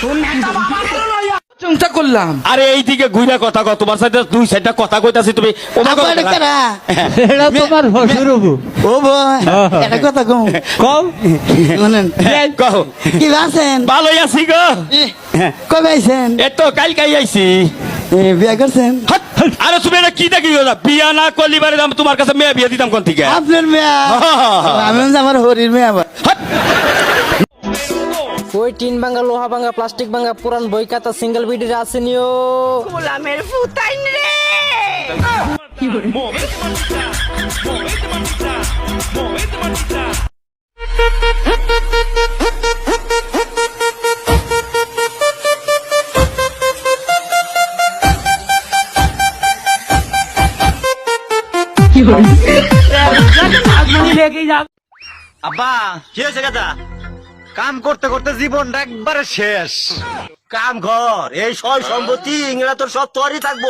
তোর নেতা বাবা চিন্তা করলাম। আরে এই দিকে ঘুরে কথা কও তোমার সাথে দুই সাইডটা কথা কইতাছি তুমি এটা তোমার শ্বশুর হবু ও বই এটা কথা কম কম শুনেন। কও। কি আছেন ভালোই আছি গো। কবে আইছেন? এই তো কাল কাই আইছি বিয়া করছেন? হাট! আরে তুমি এটা কি দেখি? বিয়া না করলি বারে দাম তোমার কাছে মেয়ে বিয়ে দিতাম কোন থেকে? আপনার মেয়া? আমি আমার হরির মেয়া আবার। ওই টিন ভাঙা লোহা ভাঙা প্লাস্টিক ভাঙা পুরান বই খাতা সিঙ্গেল বিডির আসেনিও গোলামের ফুতাইন রে! আব্বা কি হয়েছে গাদা কাম করতে করতে জীবনটা একবারে শেষ। কাম ঘর এই সয় সম্পত্তি ইংরা তোর সব তোরই থাকব।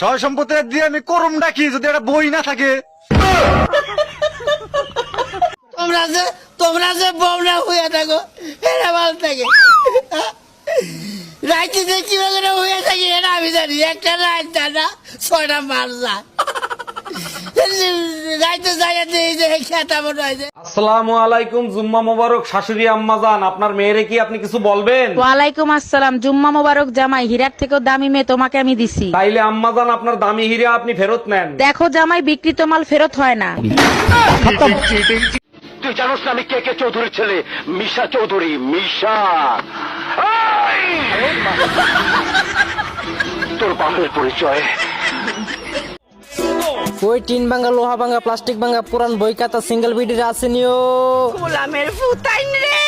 সয় সম্পত্তি দিয়ে আমি করুমটা কি যদি একটা বই না থাকে? তোমরা যে তোমরা যে বমরা হইয়া থাকো এরা ভালো থাকে। রাইতে যে কীভাবে হইয়া থাকি এটা আমি জানি। একটা রাত দাদা ছয়টা মার যায়। আসসালামু আলাইকুম জুম্মা মোবারক শাশুড়ি আম্মা আপনার মেয়েরে কি আপনি কিছু বলবেন? ওয়ালাইকুম আসসালাম জুম্মা মোবারক জামাই হীরার থেকেও দামি মেয়ে তোমাকে আমি দিছি। তাইলে আম্মা আপনার দামি হিরে আপনি ফেরত নেন। দেখো জামাই বিকৃত মাল ফেরত হয় না। তুই জানোস না আমি কে কে চৌধুরী ছেলে? মিশা চৌধুরী মিশা। তোর বাপের পরিচয়। ওই টিন ভাঙা লোহা ভাঙা প্লাস্টিক ভাঙা পুরান বই খাতা সিঙ্গেল বিডির আসেনিও গোলামের ফুতাইন রে!